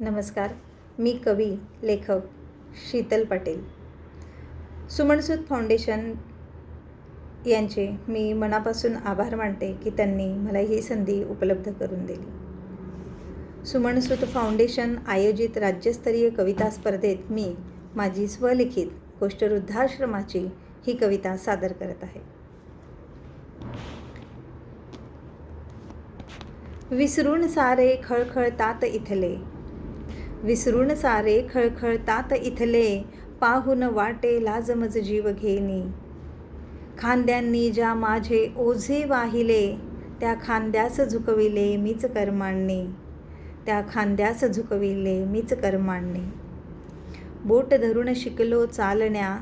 नमस्कार. मी कवी लेखक शीतल पटेल. सुमणसूत फाउंडेशन यांचे मी मनापासून आभार मानते की त्यांनी मला ही संधी उपलब्ध करून दिली. सुमणसूत फाउंडेशन आयोजित राज्यस्तरीय कविता स्पर्धेत मी माझी स्वलिखित गोष्ट वृद्धाश्रमाची ही कविता सादर करत आहे. विसरून सारे खळखळतात इथले विसरून सारे खळखळतात इथले. पाहून वाटे लाजमज जीव घेनी खांद्यांनी ज्या माझे ओझे वाहिले त्या खांद्यास झुकविले मीच कर्मांनी त्या खांद्यास झुकविले मीच कर्मांनी बोट धरून शिकलो चालण्या.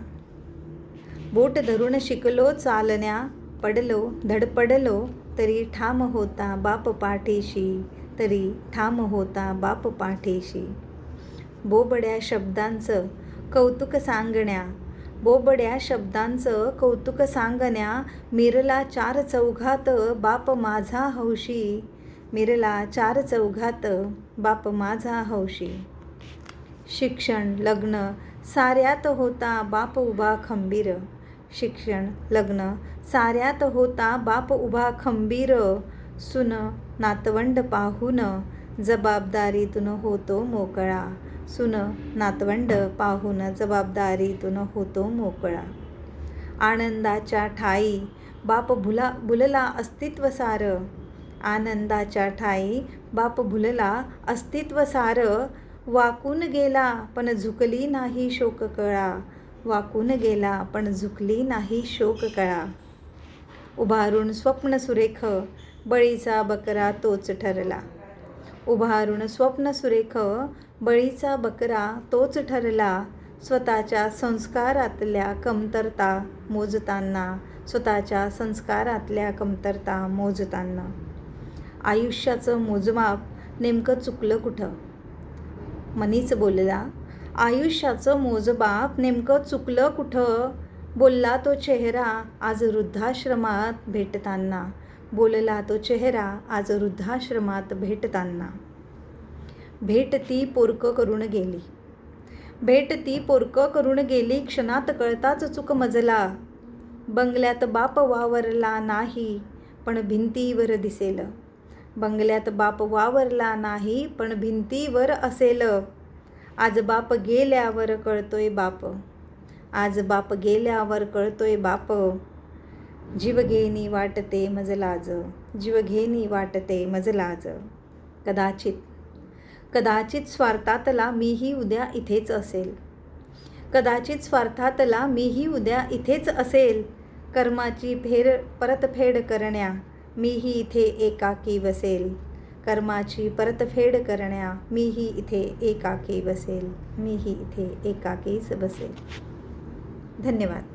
बोट धरून शिकलो चालण्या. पडलो धडपडलो तरी ठाम होता बाप पाठीशी. तरी ठाम होता बाप पाठीशी. बोबड्या शब्दांचं कौतुक सांगण्या. बोबड्या शब्दांचं कौतुक सांगण्या मिरला चार चौघात बाप माझा हौशी. मिरला चार चौघात बाप माझा हौशी. शिक्षण लग्न साऱ्यात होता बाप उभा खंबीर. शिक्षण लग्न साऱ्यात होता बाप उभा खंबीर. सुन नातवंड पाहून जबाबदारीतून होतो मोकळा. सुन नातवंड पाहून जबाबदारीतून होतो मोकळा. आनंदाच्या ठाई बाप भुला भुलला अस्तित्व सार. आनंदाच्या ठाई बाप भुलला अस्तित्व सार. वाकून गेला पण झुकली नाही शोक कळा. वाकून गेला पण झुकली नाही शोक कळा. उभारून स्वप्न सुरेख बळीचा बकरा तोच ठरला. उभारून स्वप्न सुरेख बळीचा बकरा तोच ठरला स्वतःच्या संस्कारातल्या कमतरता मोजताना स्वतःच्या संस्कारातल्या कमतरता मोजताना. आयुष्याचं मोजमाप नेमकं चुकलं कुठं? मनीच बोलला आयुष्याचं मोजमाप नेमकं चुकलं कुठं? बोलला तो चेहरा आज वृद्धाश्रमात भेटताना. बोलला तो चेहरा आज वृद्धाश्रमात भेटताना. भेट ती पोरकं करून गेली. भेट ती पोरकं करून गेली क्षणात कळताच चूक मजला. बंगल्यात बाप वावरला नाही पण भिंतीवर दिसेल. बंगल्यात बाप वावरला नाही पण भिंतीवर असेल. आज बाप गेल्यावर कळतोय बाप. आज बाप गेल्यावर कळतोय बाप. जीवघेनी वाटते मजलाज जीवघेनी वाटते मजलाज कदाचित कदाचित स्वार्थातला मीही उद्या इथेच असेल. कदाचित स्वार्थातला मीही उद्या इथेच असेल. कर्माची फेर परतफेड करण्या मीही इथे एकाकी बसेल. कर्माची परतफेड करण्या मीही इथे एकाकी बसेल. मीही इथे एकाकीच बसेल. धन्यवाद.